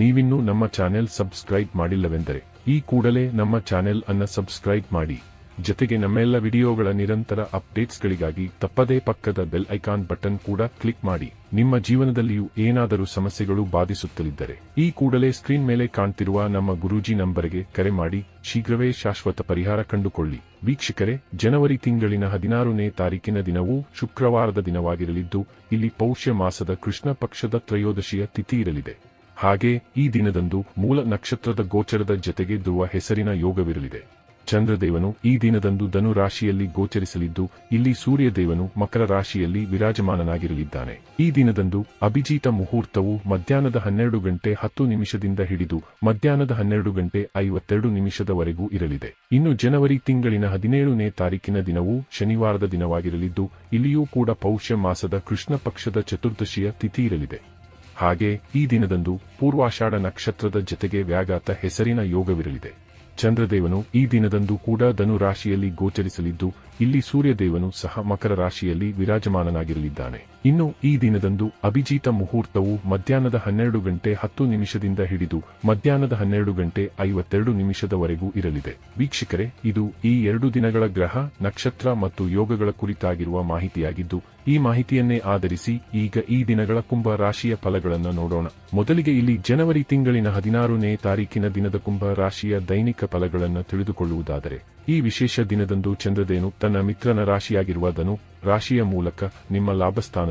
ನೀವಿನ್ನೂ ನಮ್ಮ channel subscribe ಮಾಡಿಲ್ಲವೆಂದರೆ, ಈ ಕೂಡಲೇ ನಮ್ಮ ಚಾನೆಲ್ ಅನ್ನ ಸಬ್ಸ್ಕ್ರೈಬ್ ಮಾಡಿ. ಜೊತೆಗೆ ನಮ್ಮೆಲ್ಲ ವಿಡಿಯೋಗಳ ನಿರಂತರ ಅಪ್ಡೇಟ್ಸ್ಗಳಿಗಾಗಿ ತಪ್ಪದೇ ಪಕ್ಕದ ಬೆಲ್ ಐಕಾನ್ ಬಟನ್ ಕೂಡ ಕ್ಲಿಕ್ ಮಾಡಿ. ನಿಮ್ಮ ಜೀವನದಲ್ಲಿಯೂ ಏನಾದರೂ ಸಮಸ್ಯೆಗಳು ಬಾಧಿಸುತ್ತಲಿದ್ದರೆ, ಈ ಕೂಡಲೇ ಸ್ಕ್ರೀನ್ ಮೇಲೆ ಕಾಣ್ತಿರುವ ನಮ್ಮ ಗುರೂಜಿ ನಂಬರ್ಗೆ ಕರೆ ಮಾಡಿ. ಶೀಘ್ರವೇ ಶಾಶ್ವತ ಪರಿಹಾರ ಕಂಡುಕೊಳ್ಳಿ. ವೀಕ್ಷಕರೇ, ಜನವರಿ ತಿಂಗಳಿನ ಹದಿನಾರನೇ ತಾರೀಕಿನ ದಿನವೂ ಶುಕ್ರವಾರದ ದಿನವಾಗಿರಲಿದ್ದು, ಇಲ್ಲಿ ಪೌಷ್ಯ ಮಾಸದ ಕೃಷ್ಣ ಪಕ್ಷದ ತ್ರಯೋದಶಿಯ ತಿಥಿ ಇರಲಿದೆ. ಹಾಗೆ ಈ ದಿನದಂದು ಮೂಲ ನಕ್ಷತ್ರದ ಗೋಚರದ ಜತೆಗೆ ಧ್ರುವ ಹೆಸರಿನ ಯೋಗವಿರಲಿದೆ. ಚಂದ್ರದೇವನು ಈ ದಿನದಂದು ಧನು ರಾಶಿಯಲ್ಲಿ ಗೋಚರಿಸಲಿದ್ದು, ಇಲ್ಲಿ ಸೂರ್ಯದೇವನು ಮಕರ ರಾಶಿಯಲ್ಲಿ ವಿರಾಜಮಾನನಾಗಿರಲಿದ್ದಾನೆ. ಈ ದಿನದಂದು ಅಭಿಜೀತ ಮುಹೂರ್ತವು ಮಧ್ಯಾಹ್ನದ ಹನ್ನೆರಡು ಗಂಟೆ ಹತ್ತು ನಿಮಿಷದಿಂದ ಹಿಡಿದು ಮಧ್ಯಾಹ್ನದ ಹನ್ನೆರಡು ಗಂಟೆ ಐವತ್ತೆರಡು ನಿಮಿಷದವರೆಗೂ ಇರಲಿದೆ. ಇನ್ನು ಜನವರಿ ತಿಂಗಳಿನ ಹದಿನೇಳನೇ ತಾರೀಕಿನ ದಿನವೂ ಶನಿವಾರದ ದಿನವಾಗಿರಲಿದ್ದು, ಇಲ್ಲಿಯೂ ಕೂಡ ಪೌಷ್ಯ ಮಾಸದ ಕೃಷ್ಣ ಪಕ್ಷದ ಚತುರ್ದಶಿಯ ತಿಥಿ ಇರಲಿದೆ. ಹಾಗೆ ಈ ದಿನದಂದು ಪೂರ್ವಾಷಾಢ ನಕ್ಷತ್ರದ ಜತೆಗೆ ವ್ಯಾಘಾತ ಹೆಸರಿನ ಯೋಗವಿರಲಿದೆ. ಚಂದ್ರದೇವನು ಈ ದಿನದಂದು ಕೂಡ ಧನು ರಾಶಿಯಲ್ಲಿ ಗೋಚರಿಸಲಿದ್ದು, ಇಲ್ಲಿ ಸೂರ್ಯದೇವನು ಸಹ ಮಕರ ರಾಶಿಯಲ್ಲಿ ವಿರಾಜಮಾನನಾಗಿರಲಿದ್ದಾನೆ. ಇನ್ನು ಈ ದಿನದಂದು ಅಭಿಜೀತ ಮುಹೂರ್ತವು ಮಧ್ಯಾಹ್ನದ ಹನ್ನೆರಡು ಗಂಟೆ ಹತ್ತು ನಿಮಿಷದಿಂದ ಹಿಡಿದು ಮಧ್ಯಾಹ್ನದ ಹನ್ನೆರಡು ಗಂಟೆ ಐವತ್ತೆರಡು ನಿಮಿಷದವರೆಗೂ ಇರಲಿದೆ. ವೀಕ್ಷಕರೇ, ಇದು ಈ ಎರಡು ದಿನಗಳ ಗ್ರಹ, ನಕ್ಷತ್ರ ಮತ್ತು ಯೋಗಗಳ ಕುರಿತಾಗಿರುವ ಮಾಹಿತಿಯಾಗಿದ್ದು, ಈ ಮಾಹಿತಿಯನ್ನೇ ಆಧರಿಸಿ ಈಗ ಈ ದಿನಗಳ ಕುಂಭ ರಾಶಿಯ ಫಲಗಳನ್ನು ನೋಡೋಣ. ಮೊದಲಿಗೆ ಇಲ್ಲಿ ಜನವರಿ ತಿಂಗಳಿನ ಹದಿನಾರನೇ ತಾರೀಕಿನ ದಿನದ ಕುಂಭ ರಾಶಿಯ ದೈನಿಕ ಫಲಗಳನ್ನು ತಿಳಿದುಕೊಳ್ಳುವುದಾದರೆ, ಈ ವಿಶೇಷ ದಿನದಂದು ಚಂದ್ರದೇನು ತನ್ನ ಮಿತ್ರನ ರಾಶಿಯಾಗಿರುವ ರಾಶಿಯ ಮೂಲಕ ನಿಮ್ಮ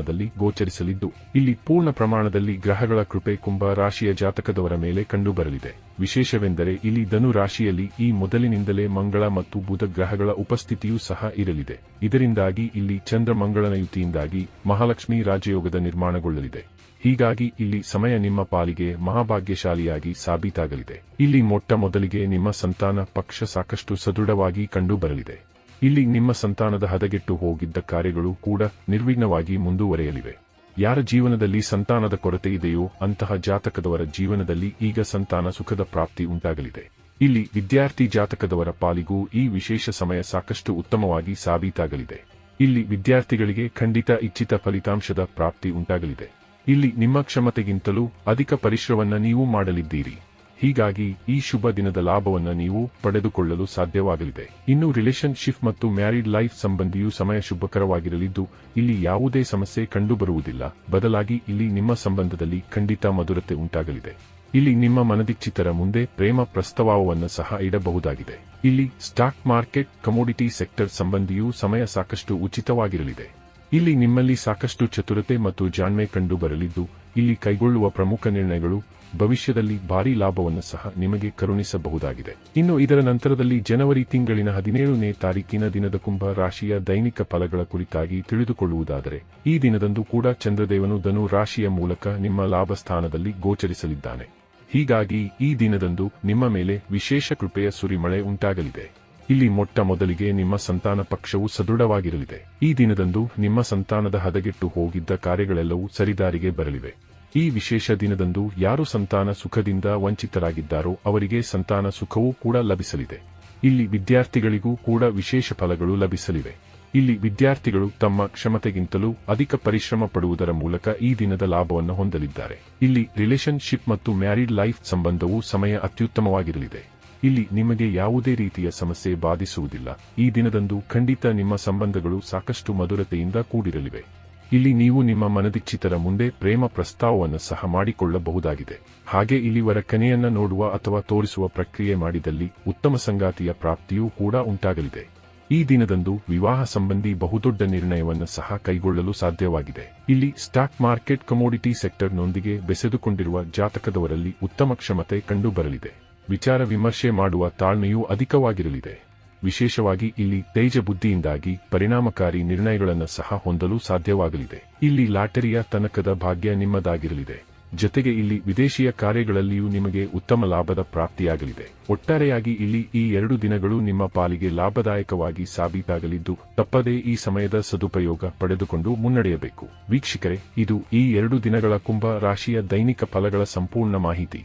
ಲಾಭಸ್ಥಾನದಲ್ಲಿ ಗೋಚರಿಸಲಿದ್ದು, ಇಲ್ಲಿ ಪೂರ್ಣ ಪ್ರಮಾಣದಲ್ಲಿ ಗ್ರಹಗಳ ಕೃಪೆ ಕುಂಭ ರಾಶಿಯ ಜಾತಕದವರ ಮೇಲೆ ಕಂಡುಬರಲಿದೆ. ವಿಶೇಷವೆಂದರೆ ಇಲ್ಲಿ ಧನು ರಾಶಿಯಲ್ಲಿ ಈ ಮೊದಲಿನಿಂದಲೇ ಮಂಗಳ ಮತ್ತು ಬುಧ ಗ್ರಹಗಳ ಉಪಸ್ಥಿತಿಯೂ ಸಹ ಇರಲಿದೆ. ಇದರಿಂದಾಗಿ ಇಲ್ಲಿ ಚಂದ್ರ ಮಂಗಳನ ಯುತಿಯಿಂದಾಗಿ ಮಹಾಲಕ್ಷ್ಮಿ ರಾಜಯೋಗದ ನಿರ್ಮಾಣಗೊಳ್ಳಲಿದೆ. ಹೀಗಾಗಿ ಇಲ್ಲಿ ಸಮಯ ನಿಮ್ಮ ಪಾಲಿಗೆ ಮಹಾಭಾಗ್ಯಶಾಲಿಯಾಗಿ ಸಾಬೀತಾಗಲಿದೆ. ಇಲ್ಲಿ ಮೊಟ್ಟ ಮೊದಲಿಗೆ ನಿಮ್ಮ ಸಂತಾನ ಪಕ್ಷ ಸಾಕಷ್ಟು ಸದೃಢವಾಗಿ ಕಂಡುಬರಲಿದೆ. ಇಲ್ಲಿ ನಿಮ್ಮ ಸಂತಾನದ ಹದಗೆಟ್ಟು ಹೋಗಿದ್ದ ಕಾರ್ಯಗಳು ಕೂಡ ನಿರ್ವಿಘ್ನವಾಗಿ ಮುಂದುವರೆಯಲಿವೆ. ಯಾರ ಜೀವನದಲ್ಲಿ ಸಂತಾನದ ಕೊರತೆ ಇದೆಯೋ ಅಂತಹ ಜಾತಕದವರ ಜೀವನದಲ್ಲಿ ಈಗ ಸಂತಾನ ಸುಖದ ಪ್ರಾಪ್ತಿ ಉಂಟಾಗಲಿದೆ. ಇಲ್ಲಿ ವಿದ್ಯಾರ್ಥಿ ಜಾತಕದವರ ಪಾಲಿಗೂ ಈ ವಿಶೇಷ ಸಮಯ ಸಾಕಷ್ಟು ಉತ್ತಮವಾಗಿ ಸಾಬೀತಾಗಲಿದೆ. ಇಲ್ಲಿ ವಿದ್ಯಾರ್ಥಿಗಳಿಗೆ ಖಂಡಿತ ಇಚ್ಛಿತ ಫಲಿತಾಂಶದ ಪ್ರಾಪ್ತಿ ಉಂಟಾಗಲಿದೆ. ಇಲ್ಲಿ ನಿಮ್ಮ ಕ್ಷಮತೆಗಿಂತಲೂ ಅಧಿಕ ಪರಿಶ್ರಮವನ್ನ ನೀವು ಮಾಡಲಿದ್ದೀರಿ. ಹೀಗಾಗಿ ಈ ಶುಭ ದಿನದ ಲಾಭವನ್ನು ನೀವು ಪಡೆದುಕೊಳ್ಳಲು ಸಾಧ್ಯವಾಗಲಿದೆ. ಇನ್ನು ರಿಲೇಶನ್ಶಿಪ್ ಮತ್ತು ಮ್ಯಾರಿಡ್ ಲೈಫ್ ಸಂಬಂಧಿಯೂ ಸಮಯ ಶುಭಕರವಾಗಿರಲಿದ್ದು, ಇಲ್ಲಿ ಯಾವುದೇ ಸಮಸ್ಯೆ ಕಂಡುಬರುವುದಿಲ್ಲ. ಬದಲಾಗಿ ಇಲ್ಲಿ ನಿಮ್ಮ ಸಂಬಂಧದಲ್ಲಿ ಖಂಡಿತ ಮಧುರತೆ ಉಂಟಾಗಲಿದೆ. ಇಲ್ಲಿ ನಿಮ್ಮ ಮನದಿಚ್ಛಿತರ ಮುಂದೆ ಪ್ರೇಮ ಪ್ರಸ್ತಾವವನ್ನು ಸಹ ಇಡಬಹುದಾಗಿದೆ. ಇಲ್ಲಿ ಸ್ಟಾಕ್ ಮಾರ್ಕೆಟ್, ಕಮೋಡಿಟಿ ಸೆಕ್ಟರ್ ಸಂಬಂಧಿಯೂ ಸಮಯ ಸಾಕಷ್ಟು ಉಚಿತವಾಗಿರಲಿದೆ. ಇಲ್ಲಿ ನಿಮ್ಮಲ್ಲಿ ಸಾಕಷ್ಟು ಚತುರತೆ ಮತ್ತು ಜಾಣ್ಮೆ ಕಂಡು ಬರಲಿದ್ದು ಇಲ್ಲಿ ಕೈಗೊಳ್ಳುವ ಪ್ರಮುಖ ನಿರ್ಣಯಗಳು ಭವಿಷ್ಯದಲ್ಲಿ ಭಾರೀ ಲಾಭವನ್ನು ಸಹ ನಿಮಗೆ ಕರುಣಿಸಬಹುದಾಗಿದೆ. ಇನ್ನು ಇದರ ನಂತರದಲ್ಲಿ ಜನವರಿ ತಿಂಗಳಿನ ಹದಿನೇಳನೇ ತಾರೀಕಿನ ದಿನದ ಕುಂಭ ರಾಶಿಯ ದೈನಿಕ ಫಲಗಳ ಕುರಿತಾಗಿ ತಿಳಿದುಕೊಳ್ಳುವುದಾದರೆ, ಈ ದಿನದಂದು ಕೂಡ ಚಂದ್ರದೇವನು ಧನು ರಾಶಿಯ ಮೂಲಕ ನಿಮ್ಮ ಲಾಭ ಸ್ಥಾನದಲ್ಲಿ ಗೋಚರಿಸಲಿದ್ದಾನೆ. ಹೀಗಾಗಿ ಈ ದಿನದಂದು ನಿಮ್ಮ ಮೇಲೆ ವಿಶೇಷ ಕೃಪೆಯ ಸುರಿಮಳೆ ಉಂಟಾಗಲಿದೆ. ಇಲ್ಲಿ ಮೊಟ್ಟ ಮೊದಲಿಗೆ ನಿಮ್ಮ ಸಂತಾನ ಪಕ್ಷವು ಸದೃಢವಾಗಿರಲಿದೆ. ಈ ದಿನದಂದು ನಿಮ್ಮ ಸಂತಾನದ ಹದಗೆಟ್ಟು ಹೋಗಿದ್ದ ಕಾರ್ಯಗಳೆಲ್ಲವೂ ಸರಿದಾರಿಗೆ ಬರಲಿವೆ. ಈ ವಿಶೇಷ ದಿನದಂದು ಯಾರು ಸಂತಾನ ಸುಖದಿಂದ ವಂಚಿತರಾಗಿದ್ದಾರೋ ಅವರಿಗೆ ಸಂತಾನ ಸುಖವೂ ಕೂಡ ಲಭಿಸಲಿದೆ. ಇಲ್ಲಿ ವಿದ್ಯಾರ್ಥಿಗಳಿಗೂ ಕೂಡ ವಿಶೇಷ ಫಲಗಳು ಲಭಿಸಲಿವೆ. ಇಲ್ಲಿ ವಿದ್ಯಾರ್ಥಿಗಳು ತಮ್ಮ ಕ್ಷಮತೆಗಿಂತಲೂ ಅಧಿಕ ಪರಿಶ್ರಮ ಪಡುವುದರ ಮೂಲಕ ಈ ದಿನದ ಲಾಭವನ್ನು ಹೊಂದಲಿದ್ದಾರೆ. ಇಲ್ಲಿ ರಿಲೇಶನ್ಶಿಪ್ ಮತ್ತು ಮ್ಯಾರಿಡ್ ಲೈಫ್ ಸಂಬಂಧವು ಸಮಯ ಅತ್ಯುತ್ತಮವಾಗಿರಲಿದೆ. ಇಲ್ಲಿ ನಿಮಗೆ ಯಾವುದೇ ರೀತಿಯ ಸಮಸ್ಯೆ ಬಾಧಿಸುವುದಿಲ್ಲ. ಈ ದಿನದಂದು ಖಂಡಿತ ನಿಮ್ಮ ಸಂಬಂಧಗಳು ಸಾಕಷ್ಟು ಮಧುರತೆಯಿಂದ ಕೂಡಿರಲಿವೆ. ಇಲ್ಲಿ ನೀವು ನಿಮ್ಮ ಮನದಿಚ್ಛಿತರ ಮುಂದೆ ಪ್ರೇಮ ಪ್ರಸ್ತಾವವನ್ನು ಸಹ ಮಾಡಿಕೊಳ್ಳಬಹುದಾಗಿದೆ. ಹಾಗೆ ಇಲ್ಲಿವರ ಕನೆಯನ್ನ ನೋಡುವ ಅಥವಾ ತೋರಿಸುವ ಪ್ರಕ್ರಿಯೆ ಮಾಡಿದಲ್ಲಿ ಉತ್ತಮ ಸಂಗಾತಿಯ ಪ್ರಾಪ್ತಿಯೂ ಕೂಡ ಉಂಟಾಗಲಿದೆ. ಈ ದಿನದಂದು ವಿವಾಹ ಸಂಬಂಧಿ ಬಹುದೊಡ್ಡ ನಿರ್ಣಯವನ್ನು ಸಹ ಕೈಗೊಳ್ಳಲು ಸಾಧ್ಯವಾಗಿದೆ. ಇಲ್ಲಿ ಸ್ಟಾಕ್ ಮಾರ್ಕೆಟ್ ಕಮೋಡಿಟಿ ಸೆಕ್ಟರ್ನೊಂದಿಗೆ ಬೆಸೆದುಕೊಂಡಿರುವ ಜಾತಕದವರಲ್ಲಿ ಉತ್ತಮ ಕ್ಷಮತೆ ಕಂಡುಬರಲಿದೆ. ವಿಚಾರ ವಿಮರ್ಶೆ ಮಾಡುವ ತಾಳ್ಮೆಯೂ ಅಧಿಕವಾಗಿರಲಿದೆ. ವಿಶೇಷವಾಗಿ ಇಲ್ಲಿ ತೇಜ ಬುದ್ಧಿಯಿಂದಾಗಿ ಪರಿಣಾಮಕಾರಿ ನಿರ್ಣಯಗಳನ್ನು ಸಹ ಹೊಂದಲು ಸಾಧ್ಯವಾಗಲಿದೆ. ಇಲ್ಲಿ ಲಾಟರಿಯ ತನಕದ ಭಾಗ್ಯ ನಿಮ್ಮದಾಗಿರಲಿದೆ. ಜೊತೆಗೆ ಇಲ್ಲಿ ವಿದೇಶಿಯ ಕಾರ್ಯಗಳಲ್ಲಿಯೂ ನಿಮಗೆ ಉತ್ತಮ ಲಾಭದ ಪ್ರಾಪ್ತಿಯಾಗಲಿದೆ. ಒಟ್ಟಾರೆಯಾಗಿ ಇಲ್ಲಿ ಈ ಎರಡು ದಿನಗಳು ನಿಮ್ಮ ಪಾಲಿಗೆ ಲಾಭದಾಯಕವಾಗಿ ಸಾಬೀತಾಗಲಿದ್ದು, ತಪ್ಪದೇ ಈ ಸಮಯದ ಸದುಪಯೋಗ ಪಡೆದುಕೊಂಡು ಮುನ್ನಡೆಯಬೇಕು. ವೀಕ್ಷಕರೇ, ಇದು ಈ ಎರಡು ದಿನಗಳ ಕುಂಭ ರಾಶಿಯ ದೈನಿಕ ಫಲಗಳ ಸಂಪೂರ್ಣ ಮಾಹಿತಿ.